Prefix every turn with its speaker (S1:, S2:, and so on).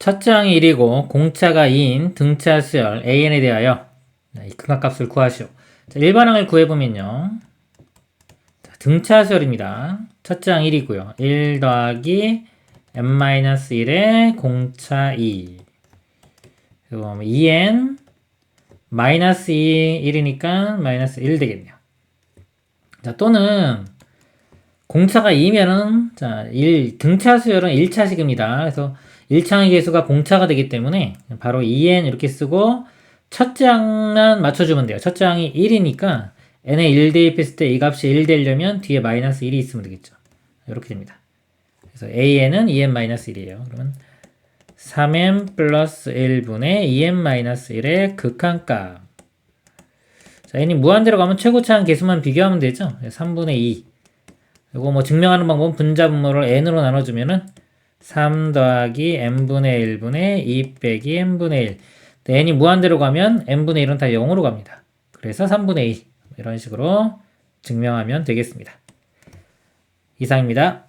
S1: 첫째 항이 1이고 공차가 2인 등차 수열 an에 대하여 자, 이 극한값을 구하시오. 자, 일반항을 구해보면요. 자, 등차 수열입니다. 항 1이고요. 1 더하기 n-1의 공차 2 그리고 2n 마이너스 2 1이니까 마이너스 1 되겠네요. 자, 또는 공차가 2면은 자, 1 등차 수열은 1차식입니다. 그래서 1차의 개수가 공차가 되기 때문에 바로 2n 이렇게 쓰고 첫째 항만 맞춰주면 돼요. 첫째 항이 1이니까 n에 1 대입했을 때 이 값이 1 되려면 뒤에 마이너스 1이 있으면 되겠죠. 이렇게 됩니다. 그래서 an은 2n-1이에요. 그러면 3n 플러스 1분의 2n-1의 극한값. 자, n이 무한대로 가면 최고차항 개수만 비교하면 되죠. 3분의 2. 이거 뭐 증명하는 방법은 분자분모를 n으로 나눠주면은 3 더하기 n분의 1분의 2 빼기 n분의 1. n이 무한대로 가면 n분의 1은 다 0으로 갑니다. 그래서 3분의 2. 이런 식으로 증명하면 되겠습니다. 이상입니다.